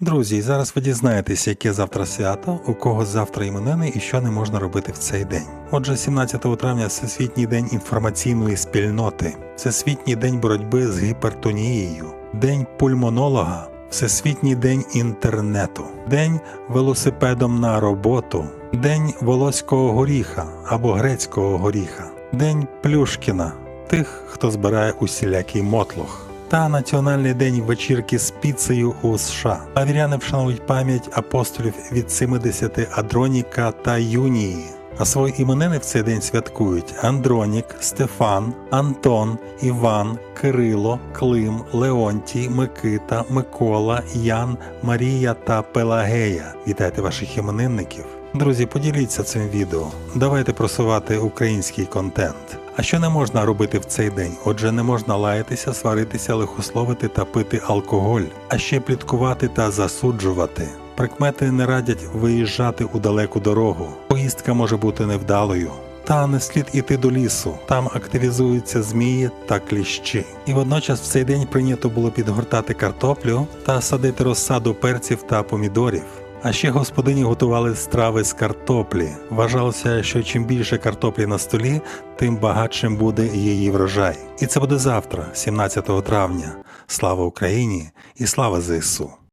Друзі, зараз ви дізнаєтеся, яке завтра свято, у кого завтра іменини і що не можна робити в цей день. Отже, 17 травня Всесвітній день інформаційної спільноти, Всесвітній день боротьби з гіпертонією, День пульмонолога, Всесвітній день інтернету, День велосипедом на роботу, День волоського горіха або грецького горіха, День Плюшкіна, тих, хто збирає усілякий мотлох. Та Національний день вечірки з піцею у США. Авіряни вшанують пам'ять апостолів від 70 Адроніка та Юнії. А свої іменини в цей день святкують Андронік, Стефан, Антон, Іван, Кирило, Клим, Леонтій, Микита, Микола, Ян, Марія та Пелагея. Вітайте ваших іменинників. Друзі, поділіться цим відео. Давайте просувати український контент. А що не можна робити в цей день? Отже, не можна лаятися, сваритися, лихословити та пити алкоголь, а ще пліткувати та засуджувати. Прикмети не радять виїжджати у далеку дорогу. Поїздка може бути невдалою. Та не слід іти до лісу, там активізуються змії та кліщі. І водночас в цей день прийнято було підгортати картоплю та садити розсаду перців та помідорів. А ще господині готували страви з картоплі. Вважалося, що чим більше картоплі на столі, тим багатшим буде її врожай. І це буде завтра, 17 травня. Слава Україні і слава ЗСУ!